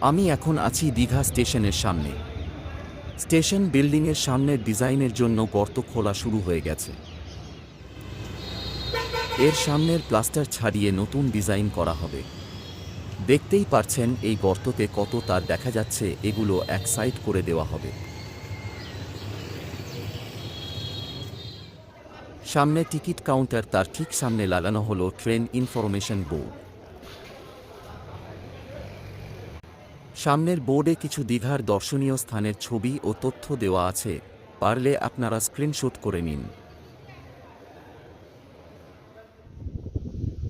আমি এখন আছি দীঘা স্টেশনের সামনে। স্টেশন বিল্ডিংয়ের সামনের ডিজাইনের জন্য গর্ত খোলা শুরু হয়ে গেছে। এর সামনের প্লাস্টার ছাড়িয়ে নতুন ডিজাইন করা হবে। দেখতেই পারছেন এই গর্ততে কত তার দেখা যাচ্ছে, এগুলো এক সাইড করে দেওয়া হবে। সামনে টিকিট কাউন্টার, তার ঠিক সামনে লাগানো হলো ট্রেন ইনফরমেশন বোর্ড। সামনের বোর্ডে কিছু দীঘার দর্শনীয় স্থানের ছবি ও তথ্য দেওয়া আছে, পারলে আপনারা স্ক্রিনশট করে নিন।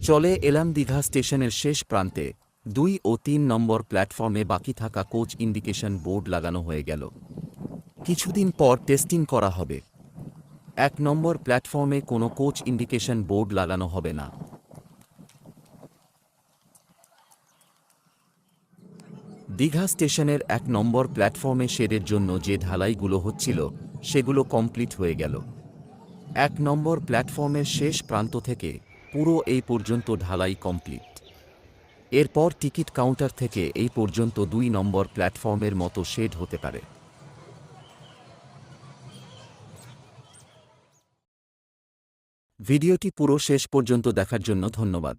চলে এলাম দীঘা স্টেশনের শেষ প্রান্তে। দুই ও তিন নম্বর প্ল্যাটফর্মে বাকি থাকা কোচ ইন্ডিকেশন বোর্ড লাগানো হয়ে গেল। কিছুদিন পর টেস্টিং করা হবে। এক নম্বর প্ল্যাটফর্মে কোনো কোচ ইন্ডিকেশন বোর্ড লাগানো হবে না। দীঘা স্টেশনের এক নম্বর প্ল্যাটফর্মে শেডের জন্য যে ঢালাইগুলো হচ্ছিল, সেগুলো কমপ্লিট হয়ে গেল। এক নম্বর প্ল্যাটফর্মের শেষ প্রান্ত থেকে পুরো এই পর্যন্ত ঢালাই কমপ্লিট। এরপর টিকিট কাউন্টার থেকে এই পর্যন্ত দুই নম্বর প্ল্যাটফর্মের মতো শেড হতে পারে। ভিডিওটি পুরো শেষ পর্যন্ত দেখার জন্য ধন্যবাদ।